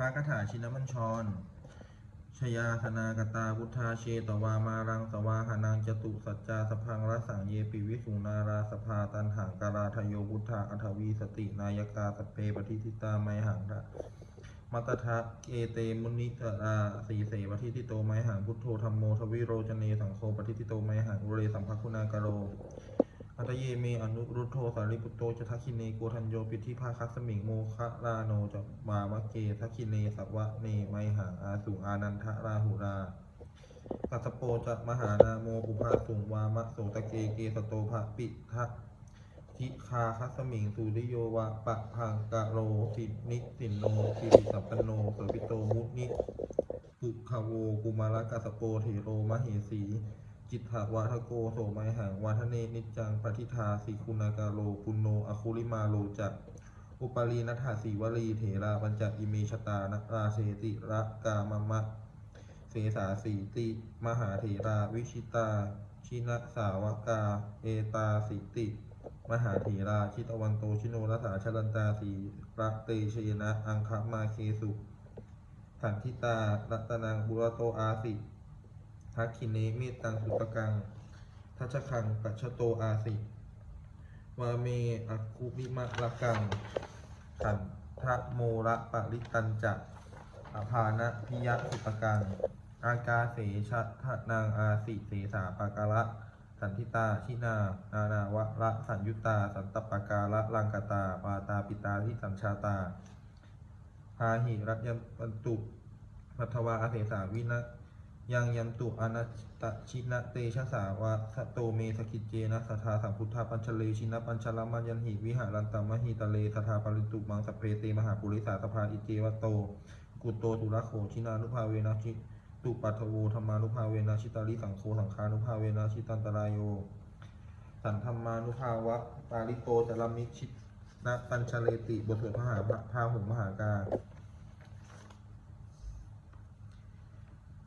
ระคาถาชินมัญชร ชยาคณากตาพุทธาเชตวามารังสวาหานังจตุสัจจาสพังรสังเยปิวิสุนาราสภาตันหังการาทโยพุทธาอัทวีสตินายกาสเปปฏิทิตาไมหังระมัตทะเอเตมุนิตราสีเสปฏิทิโตไมหังพุทโธธรรมโมทวิโรจเนสังโฆปฏิทิโตไมหังอุเรสัมภคุณากโร อัตเยเมอนุรุโธสาริปุตโตจะทักขิเนโกทันโยปิธิภาคัสมิงโมคะลาโนจะมามะเกทักขิเนสัวะเนไมหังอาสุอานันทะราหุราปัสโปจะมหานาโมอุภาสุงวามะโสตะเกเกสโตภะปิทะทิคาคัสมิงสุริโยวะปะพังกะโรสินิสินโนสิริสัมปันโนโสปิโตมุนิปุขโวกุมารกัสโปเถโรมเหสี จิตถวาทโกโสไมหังวาทเนนิจจังปฏิทาสีคุณากาโลปุณโนอคุลิมาโลจักอุปารีนัฐาสีวลีเถราปัญจอิเมชตานราเชติระกามมะเสสาสีติ มหาเถราวิชิตา ชินะสาวกา เอตาสิติ มหาเถราชิตวันโตชิโนรสาชลันตาสีรักเตเชนะ อังคมาเคสุขันธิตารัตนังบุรโตอาสิ ทักขิเนเมตตังสุปกัง ทัชคังปัจฉโตอาสิวาเมอักคุมิมะละกัง ขันทะโมระปะริตันจะอภานะพิยะสุปกัง อากาเสชะทะนางอาสิเสสาปากาละสันทิตาชินา นานาวะระสัญยุตตาสันตปากาละลังกตา ปาตาปิตาทิสัญชาตาพาหิรัตยันปันตุพัทวาอาเสสาวินะ ยังยันตุอนัตตชินะเตชะสาวะสะโตเมสกิจเจนะสัทธาสัมพุทธาปัญชเลชินะปัญชลมัญยันหิวิหารันตมหิตะเลสัทธาปริตุมังสเพเตมหาปุริสาสภาอิเจวะโต กุตโตตุระโขชินานุภาเวนะชิตุปัทโวธรรมานุภาเวนะชิตาลิสังโฆสังฆานุภาเวนะชิตันตรายโยสันธรรมานุภาวะปาริโตจรมิชินะปัญชเลติบทสวดพระหาพาหุมหากา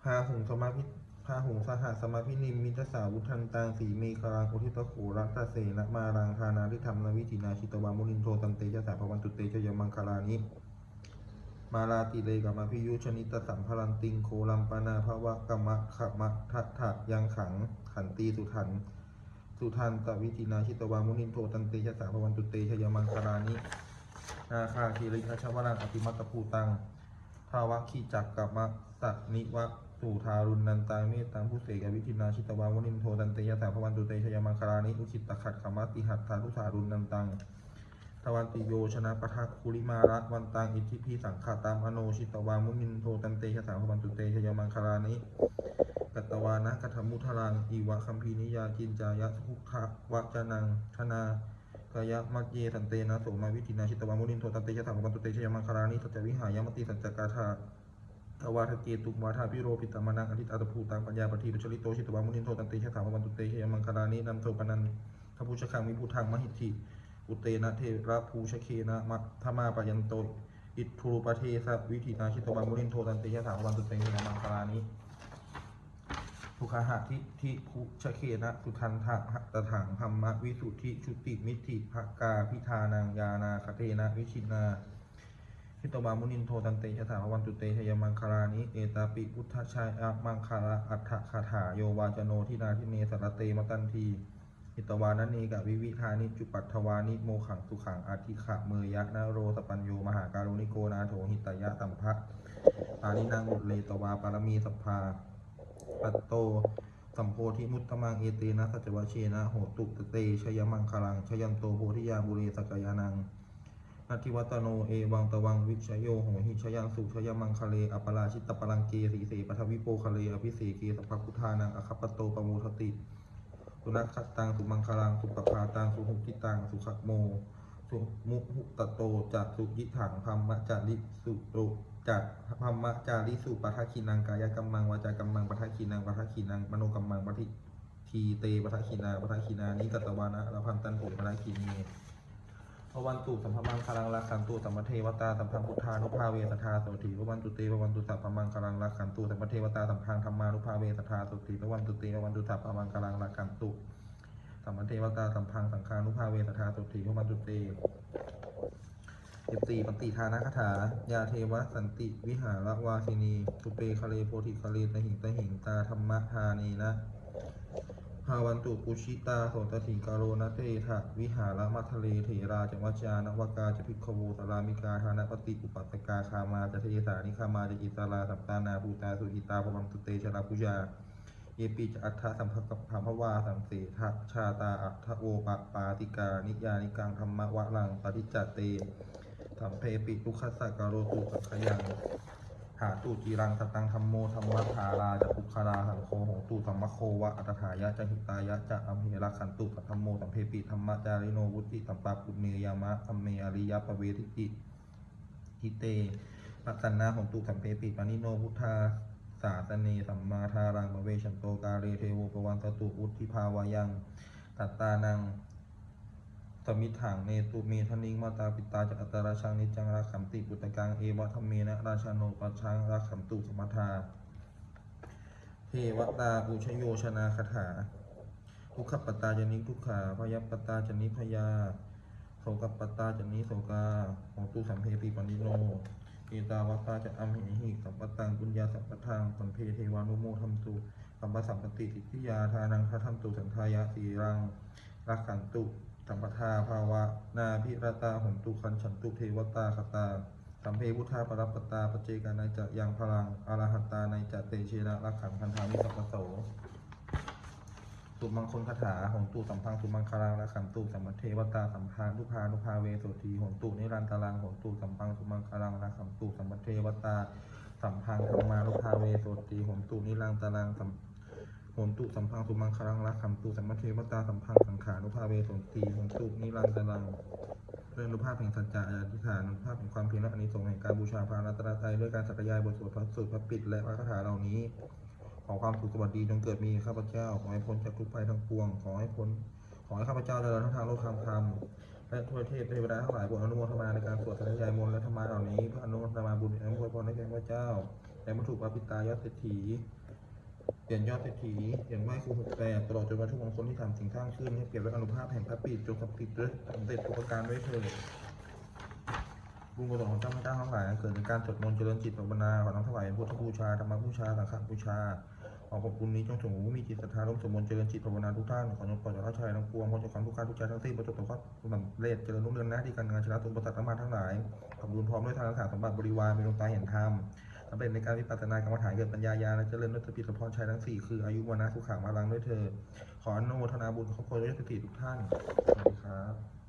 พาหุงสมาพิพาหุงสหสมาพินิมมิตสาวุทันตังสีเมคารังโอทิตโขรัตเสนะมารังทานาทิธรรมนวิธินาชิตวามุนินโทตันเตชะสาภวันตุเตชยมังคลานิมาลาติเลกัมมาพิยุชนิตสัมพลันติงโคลัมปนาภวะกัมมะขะมะทัตถะยังขังขันตีสุทันสุทันตวิธินาชิตวามุนินโทตันเตชะสาภวันตุเตชยมังคลานินาคาคีริคชวรังอภิมัตตภูตังภาวะขีจักกัมมะสัตนิวะ สู่ทารุณนันตาเมตตังผู้เสกวิธินาชิตวาวนินโทตันเตยะสาภวันตุเตชยมังคลานิอุคิตตะขัดขมัติหัตถาทุสารุณนันตังทวันติโยชนะปะทะคุริมาระวันตังอิทธิพีสังขตามอโนชิตวามุนินโทตันเตชะสาภวันตุเตชยมังคลานิกัตตวานะกัตมุทลังอีวะคัมพีนิยาจินจายะทุกขะวะจนังธนากายะมัจเยสันเตนะโสมาวิธินาชิตวามุนินโทตันเตชะสาภวันตุเตชยมังคลานิสัจจวิหายมติสัจจกาธา ทวาทเกตุมาทาพิโรปิตามานังอธิตอัตภูตังปัญญาปฏิปชลิโตชิตวามุนินโทตันเตชะถามวันตุเตชยมังคลานินันโทปนันทพุชคังมิพุทังมหิทธิอุเตนะเทระภูชเคนะมัทมาปยันโตอิทธุปเทสะวิธีนาชิตวามุนินโทตันเตชะถามวันตุเตชยมังคลานิทุคหะทิทิภูชเคนะสุทันทะตถังธรรมวิสุทธิชุติมิธิภกาพิธานังยานาคเทนะวิชินา พิตวามุนินโทตันเตชะถาวันตุเตชยมังคลานิเอตาปิพุทธชัยอะมังคาระอัฏฐคาถาโยวาจโนทินาทิเนสรเตมตันทีพิตวานันเนกะวิวิธานิจุปัตถวานิโมขังสุขังอาทิขะเมยะนาโรสปัญโยมหาการุณิโกนาโถหิตยะสัมภะปานินางุเลตวาปารมีสัพพาปัตโตสัมโพธิมุตตมังเอเตนะสัจวะเชนะโหตุตเตชยมังคลังชยันโตโพธิยาบุเรสกยานัง นัตถิวัตโน เอวังตวังวิชโยโหหิชยังสุชยมังคะเลอปราชิตตปรังเกสีเสปทวิโปคะเลอภิเสเกสัพพุทธานังอคัปปโตปโมทติสุนัขขัตตังสุมังคลังสุปภาตังสุหุกิตังสุขโม สุมุหุตโตจักสุยิถังพัมมะจาริสุโตจักพัมมะจาริสุปัทคินังกายกัมมังวาจากัมมังปัทคินังปัทคินังมโนกัมมังปฏิทีเตปัทคินาปัทคินานิกตวานะละพันตันโถปัทคินี พวันตุสัมภมังคลังรักขันตุสัมมเทวตาสัมพังพุทธานุภาเวสัทธาโสถีพวันตุเตพวันตุสัพพมังคลังรักขันตุสัมมเทวตาสัมพังธรรมานุภาเวสัทธาโสถีพวันตุเตพวันตุสัพพมังคลังรักขันตุสัมมเทวตาสัมพังสังฆานุภาเวสัทธาโสถีพวันตุเตสิบสี่ปฏิทานาคาถายาเทวสันติวิหารวาสินีสุเปคะเลโพธิคะเลตหิงตหิงตาธรรมทานีนะ ภาวันตุปุชิตาโสตถิกาโรนะเตถะวิหารมัทะเลเถราจังวัจานวกาจะพิกขโวสารามิกาธานปฏิอุปัสกาคามาจะเทสานิคามาจะอิสราสัปตานาภูตาสุหิตาภวังตุเตชราพุจาเยปิจอัฏฐสัมภกับภามวาสังเสทะชาตาอัฏฐโอปะปาติกา นิยานิกังธรรมวะลังปฏิจจเตสัมเพปิทุกขสักการโรตุสักขยัง หาตุจีรังสตังธรรมโมธรรมธาราจะปุคาราสังโฆโหตุสัมมโควะอัตถายะจะหิตายะจะอัมเหระขันตุสัทธรรมโมสัมเพปิธรรมจาริโนวุติสัมปาปุเนยามะอัมเมอริยปเวทิติทิเตปัสสนาของตุสัมเพปิปานิโนพุทธาสาสเนสัมมาทารังมเวชันโตกาเรเทโวปวันตตุอุทิภาวายังตัตตานัง สมิถังเนตุเมทนิงมาตาปิตาจัตตาราชังนิจังราขัมติปุตตะกังเอวะธเมนะราชาโนปัชชังราขัมตุสมทาเทวตาอุชโยชนาคาถาทุกขปตตาจนิทุกขาพยปตาจนิพยาโสกปตตาจนิโสกาโหตุสัมเพปิปนิโนเอตาวตาจะอัมเหหิสัมปตังปุญญาสัมปทังสัมเพเทวานุโมทัมตุสัมปสัมปติสิทธิยาทานังทัทัมตุสันทายาสีรังรักขันตุ สัมปทาภาวะ นาพิรตาหนตุคันฉันตุเทวตาคตาสัมเพพุทธาปรับปตาปเจกานัยจะยังพลังอรหัตตาในจะเตเชนะรักขันพันธามิสัพโสสุมังคลคาถาหงตุสัมพังสุมังคารังรักขันตุสัมมเทวตาสัมพังทุพานุภาเวโสทีหงตุนิรันตารังหงตุสัมพังสุมังคารังรักขันตุสัมมเทวตาสัมพังธรรมานุภาเวโสทีหงตุนิรันตารังสัม โหนตุสัมพังสุมังคลังรักขัมตุสัมมเทวตาสัมพังสังขานุภาเวสนตีโหนตุนิรันตรังเรื่องนุภาพแห่งสัจจะอธิฐานนุภาพแห่งความเพียรและอานิสงส์แห่งการบูชาพระรัตนตรัยด้วยการสักยายบทสวดพระสูตรพระปิดและพระคาถาเหล่านี้ ขอความสุขสวัสดีจงเกิดมีข้าพเจ้า ขอให้พ้นจากทุกภัยทั้งปวง ขอให้พ้น ขอให้ข้าพเจ้าเจริญทั้งทางโลกทางธรรมและทั่วเทพเทวดาทั้งหลายบทอนุโมทนาในการสวดสักยายมนต์และธรรมะเหล่านี้เพื่ออนุโมทนาบุญและอวยพรให้แก่ข้าพเจ้าและบรรทุปาปิตายอดเศรษฐี เปลี่ยนยอดเศรษฐีเปลี่ยนไหว้ครูหกแปดตลอดจนวันทุมงคลที่ทำสิ่งสร้างขึ้นให้เปลี่ยนด้วยอนุภาพแห่งพระปิดจงสำเร็จด้วยสำเร็จทุกปการด้วยเถิดบุญกุศลของเจ้าพระเจ้าทั้งหลายเกิดในกการสวดมนต์เจริญจิตภาวนาขอน้อมถวายพุทธบูชาธรรมบูชาสังฆบูชาขอขอบคุณนี้จงถึงผู้มีจิตศรัทธาร่วมสวดมนต์เจริญจิตภาวนาทุกท่านขอจงปล่อยจากราชายทั้งปวงพ้นจากความทุกข์กายทุกใจทั้งสิ้นประสบแต่ความสำเร็จเจริญรุ่งเรืองหน้าที่การงานชนะตุนประสัตมาทั้งหลายขอบคุณพร้อมด้วยทางสาสมบัติบริวารมีดวงตาเห็นธรรมำเร็จในการวิปัสสนากรรมฐานเกิดปัญญาญาณและเจริญด้วยสติสัมพรชัยทั้งสี่คืออายุวนะสุขามาลังด้วยเธอ ขออนุโมทนาบุญครอบครัวด้วยสติทุกท่าน สวัสดีครับ